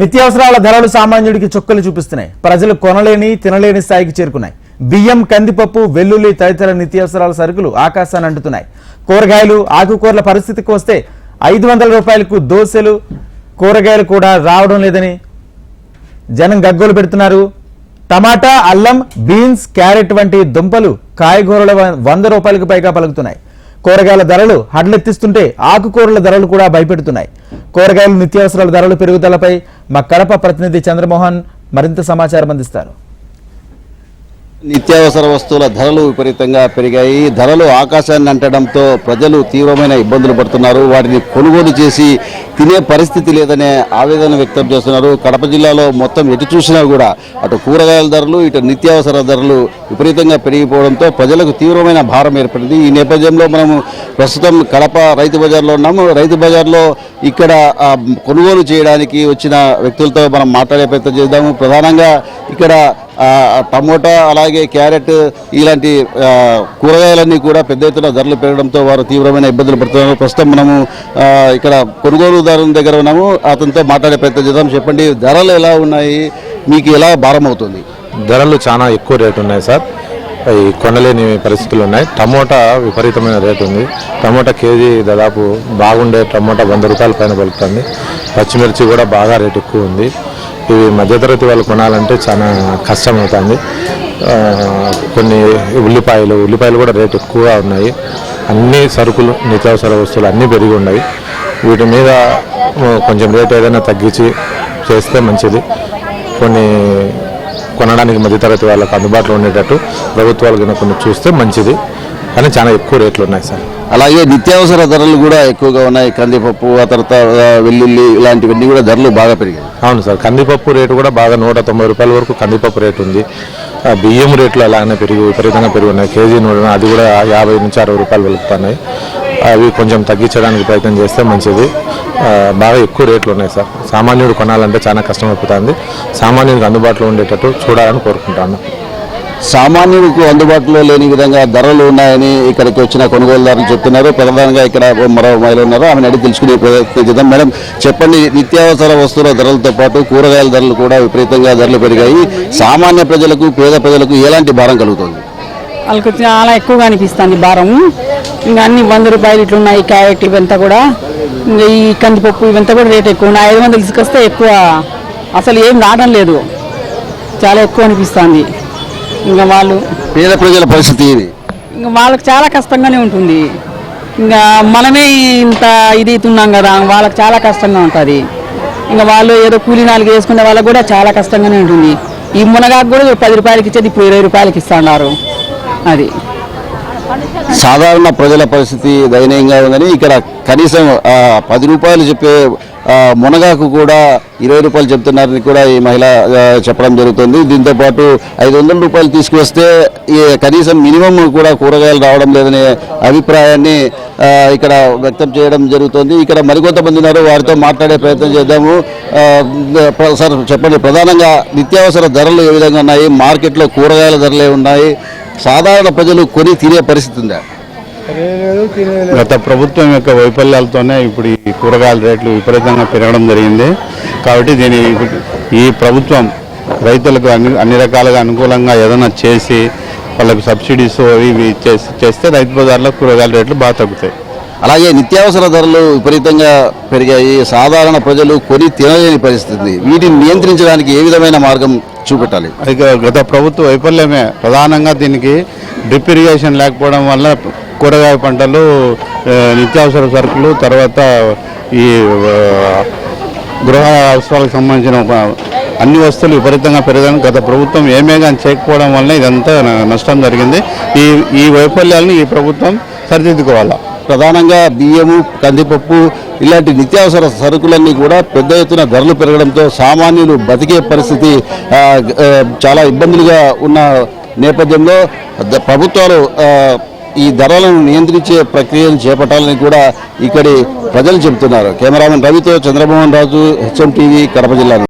నిత్యావసరాల ధరలు సామాన్యుడికి చుక్కలు చూపిస్తున్నాయి. ప్రజలు కొనలేని తినలేని స్థాయికి చేరుకున్నాయి. బియ్యం కందిపప్పు వెల్లుల్లి తదితర నిత్యావసరాల సరుకులు ఆకాశాన్ని అంటుతున్నాయి. కూరగాయలు ఆకుకూరల పరిస్థితికి వస్తే ఐదు వందల రూపాయలకు దోశలు కూరగాయలు కూడా రావడం లేదని జనం గగ్గోలు పెడుతున్నారు. టమాటా అల్లం బీన్స్ క్యారెట్ వంటి దుంపలు కాయగూరల వంద రూపాయలకు పైగా పలుకుతున్నాయి. కూరగాయల ధరలు హడ్లెత్తిస్తుంటే ఆకుకూరల ధరలు కూడా భయపెడుతున్నాయి. కూరగాయలు నిత్యావసరాల ధరలు పెరుగుదలపై మా కడప ప్రతినిధి చంద్రమోహన్ మరింత సమాచారం అందిస్తారు. నిత్యావసర వస్తువుల ధరలు విపరీతంగా పెరిగాయి. ధరలు ఆకాశాన్ని అంటడంతో ప్రజలు తీవ్రమైన ఇబ్బందులు పడుతున్నారు. వాటిని కొనుగోలు చేసి తినే పరిస్థితి లేదనే ఆవేదన వ్యక్తం చేస్తున్నారు. కడప జిల్లాలో మొత్తం ఎటు చూసినా కూడా అటు కూరగాయల ధరలు ఇటు నిత్యావసర ధరలు విపరీతంగా పెరిగిపోవడంతో ప్రజలకు తీవ్రమైన భారం ఏర్పడింది. ఈ నేపథ్యంలో మనము ప్రస్తుతం కడప రైతు బజార్లో ఉన్నాము. రైతు బజార్లో ఇక్కడ కొనుగోలు చేయడానికి వచ్చిన వ్యక్తులతో మనం మాట్లాడే ప్రయత్నం చేద్దాము. ప్రధానంగా ఇక్కడ టమోటా అలాగే క్యారెట్ ఇలాంటి కూరగాయలన్నీ కూడా పెద్ద ఎత్తున ధరలు పెరగడంతో వారు తీవ్రమైన ఇబ్బందులు పడుతున్నారు. ప్రస్తుతం మనము ఇక్కడ కొనుగోలుదారుల దగ్గర ఉన్నాము. అతనితో మాట్లాడే ప్రయత్నం చేద్దాం. చెప్పండి ధరలు ఎలా ఉన్నాయి? మీకు ఎలా భారం అవుతుంది? ధరలు చాలా ఎక్కువ రేటు ఉన్నాయి సార్. ఈ కొనలేని పరిస్థితులు ఉన్నాయి. టమోటా విపరీతమైన రేటు ఉంది. టమోటా కేజీ దాదాపు బాగుండే టమోటా వంద రూపాయల పైన పలుకుతుంది. పచ్చిమిర్చి కూడా బాగా రేటు ఎక్కువ ఉంది. ఇవి మధ్యతరగతి వాళ్ళు కొనాలంటే చాలా కష్టం అవుతుంది కొన్ని ఉల్లిపాయలు ఉల్లిపాయలు కూడా రేటు ఎక్కువగా ఉన్నాయి. అన్ని సరుకులు నిత్యావసర వస్తువులు అన్నీ పెరిగి ఉన్నాయి. వీటి మీద కొంచెం రేటు ఏదైనా తగ్గించి చేస్తే మంచిది. కొన్ని కొనడానికి మధ్యతరగతి వాళ్ళకు అందుబాటులో ఉండేటట్టు ప్రభుత్వాలు కనుక కొన్ని చూస్తే మంచిది. కానీ చాలా ఎక్కువ రేట్లు ఉన్నాయి సార్. అలాగే నిత్యావసర ధరలు కూడా ఎక్కువగా ఉన్నాయి. కందిపప్పు ఆ తర్వాత వెల్లుల్లి ఇలాంటివన్నీ కూడా ధరలు బాగా పెరిగాయి. అవును సార్ కందిపప్పు రేటు కూడా బాగా నూట తొంభై రూపాయల వరకు కందిపప్పు రేటు ఉంది. బియ్యం రేట్లు అలానే పెరిగి విపరీతంగా పెరిగి ఉన్నాయి. కేజీ నూట అది కూడా యాభై నుంచి అరవై రూపాయలు వెలుపుతున్నాయి. అవి కొంచెం తగ్గించడానికి ప్రయత్నం చేస్తే మంచిది. బాగా ఎక్కువ రేట్లు ఉన్నాయి సార్. సామాన్యుడు కొనాలంటే చాలా కష్టం అయిపోతుంది. సామాన్యుడికి అందుబాటులో ఉండేటట్టు చూడాలని కోరుకుంటాను. సామాన్యుడికి అందుబాటులో లేని విధంగా ధరలు ఉన్నాయని ఇక్కడికి వచ్చిన కొనుగోలుదారులు చెప్తున్నారు. ప్రధానంగా ఇక్కడ మరో మహిళ ఉన్నారు. ఆమెను అడిగి తెలుసుకునే ప్రయత్నిద్దాం మేడం చెప్పండి నిత్యావసర వస్తువుల ధరలతో పాటు కూరగాయల ధరలు కూడా విపరీతంగా ధరలు పెరిగాయి. సామాన్య ప్రజలకు పేద ప్రజలకు ఎలాంటి భారం కలుగుతుంది? వాళ్ళకి చాలా ఎక్కువగా అనిపిస్తుంది భారం. ఇంకా అన్ని వంద రూపాయలు ఇట్లున్నాయి క్యారెట్ ఇవంతా కూడా. ఈ కందిపప్పు ఇవంతా కూడా రేట్ ఎక్కువ ఉన్నాయి. ఐదు వందలు తీసుకొస్తే ఎక్కువ అసలు ఏం రావడం లేదు. చాలా ఎక్కువ అనిపిస్తుంది. ఇంకా వాళ్ళు పేద ప్రజల పరిస్థితి ఇది ఇంకా వాళ్ళకి చాలా కష్టంగానే ఉంటుంది. ఇంకా మనమే ఇంత ఇది అవుతున్నాం కదా వాళ్ళకి చాలా కష్టంగా ఉంటుంది. ఇంకా వాళ్ళు ఏదో కూలీ నాలుగు వేసుకునే వాళ్ళకి కూడా చాలా కష్టంగానే ఉంటుంది. ఈ మునగాకు కూడా పది రూపాయలకి ఇచ్చేది ఇప్పుడు ఇరవై రూపాయలకి ఇస్తున్నారు. అది. సాధారణ ప్రజల పరిస్థితి దయనీయంగా ఉందని ఇక్కడ కనీసం పది రూపాయలు చెప్పే మునగాకు కూడా ఇరవై రూపాయలు చెప్తున్నారని కూడా ఈ మహిళ చెప్పడం జరుగుతుంది. దీంతో పాటు ఐదు వందల రూపాయలు తీసుకువస్తే కనీసం మినిమం కూడా కూరగాయలు రావడం లేదనే అభిప్రాయాన్ని ఇక్కడ వ్యక్తం చేయడం జరుగుతుంది. ఇక్కడ మరికొంతమంది ఉన్నారు వారితో మాట్లాడే ప్రయత్నం చేద్దాము. సార్ చెప్పండి ప్రధానంగా నిత్యావసర ధరలు ఏ విధంగా ఉన్నాయి? మార్కెట్లో కూరగాయల ధరలే ఉన్నాయి. సాధారణ ప్రజలు కొని తినే పరిస్థితి ఉందా? గత ప్రభుత్వం యొక్క వైఫల్యాలతోనే ఇప్పుడు ఈ కూరగాయల రేట్లు విపరీతంగా పెరగడం జరిగింది. కాబట్టి దీని ఈ ప్రభుత్వం రైతులకు అన్ని అన్ని రకాలుగా అనుకూలంగా ఏదైనా చేసి వాళ్ళకు సబ్సిడీస్ అవి ఇవి చేసి చేస్తే రైతు బజార్లో కూరగాయల రేట్లు బాగా తగ్గుతాయి. అలాగే నిత్యావసర ధరలు విపరీతంగా పెరిగాయి. సాధారణ ప్రజలు కొని తినలేని పరిస్థితి. వీటిని నియంత్రించడానికి ఏ విధమైన మార్గం చూపెట్టాలి. గత ప్రభుత్వ వైఫల్యమే. ప్రధానంగా దీనికి డ్రిప్ ఇరిగేషన్ లేకపోవడం వల్ల కూరగాయ పంటలు నిత్యావసర సరుకులు తర్వాత ఈ గృహ అవసరాలకు సంబంధించిన అన్ని వస్తువులు విపరీతంగా పెరగడం గత ప్రభుత్వం ఏమే కానీ చేయకపోవడం వల్ల ఇదంతా నష్టం జరిగింది. ఈ ఈ వైఫల్యాలను ఈ ప్రభుత్వం సరిదిద్దుకోవాలి? ప్రధానంగా బియ్యము కందిపప్పు ఇలాంటి నిత్యావసర సరుకులన్నీ కూడా పెద్ద ఎత్తున ధరలు పెరగడంతో సామాన్యులు బతికే పరిస్థితి చాలా ఇబ్బందులుగా ఉన్న నేపథ్యంలో ప్రభుత్వాలు ఈ ధరలను నియంత్రించే ప్రక్రియను చేపట్టాలని కూడా ఇక్కడి ప్రజలు చెబుతున్నారు. కెమెరామెన్ రవితో చంద్రమోహన్ రాజు హెచ్ఎం టీవీ కడప జిల్లా